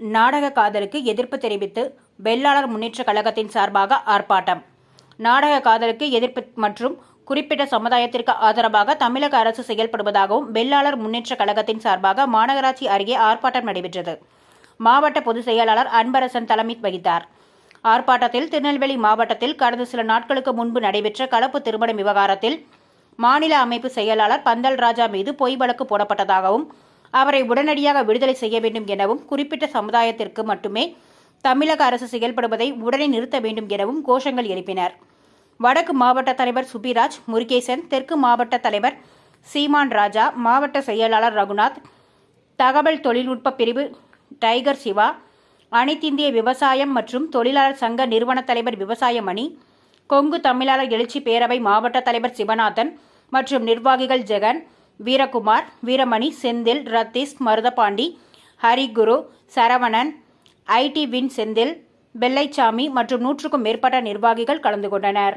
நாடக காதலுக்கு எதிர்ப்பு தெரிவித்து வெள்ளாளர் முன்னேற்றக் கழகத்தின் சார்பாக ஆர்ப்பாட்டம். நாடக காதலுக்கு எதிர்ப்பு மற்றும் குறிப்பிட்ட சமுதாயத்திற்கு ஆதரவாக தமிழக அரசு செயல்படுவதாகவும் வெள்ளாளர் முன்னேற்றக் கழகத்தின் சார்பாக மாநகராட்சி அருகே ஆர்ப்பாட்டம் நடைபெற்றது. மாவட்ட பொதுச் செயலாளர் அன்பரசன் தலைமை வகித்தார். ஆர்ப்பாட்டத்தில் திருநெல்வேலி மாவட்டத்தில் கடந்த சில நாட்களுக்கு முன்பு நடைபெற்ற கலப்பு திருமணம் விவகாரத்தில் மாநில அமைப்பு செயலாளர் பந்தல் ராஜா மீது பொய் வழக்கு போடப்பட்டதாகவும் அவரை உடனடியாக விடுதலை செய்ய வேண்டும் எனவும் குறிப்பிட்ட சமுதாயத்திற்கு மட்டுமே தமிழக அரசு செயல்படுவதை உடனே நிறுத்த வேண்டும் எனவும் கோஷங்கள் எழுப்பினர். வடக்கு மாவட்ட தலைவர் சுபிராஜ் முருகேசன் தெற்கு மாவட்ட தலைவர் சீமான் ராஜா மாவட்ட செயலாளர் ரகுநாத் தகவல் தொழில்நுட்ப பிரிவு டைகர் சிவா அனைத்திந்திய விவசாயம் மற்றும் தொழிலாளர் சங்க நிறுவன தலைவர் விவசாய மணி கொங்கு தமிழாளர் எழுச்சி பேரவை மாவட்ட தலைவர் சிவநாதன் மற்றும் நிர்வாகிகள் ஜெகன் வீரகுமார் வீரமணி செந்தில் ரத்தீஷ் மருதபாண்டி ஹரிகுரு சரவணன் ஐடி வின் செந்தில் வெள்ளைச்சாமி மற்றும் நூற்றுக்கும் மேற்பட்ட நிர்வாகிகள் கலந்து கொண்டனர்.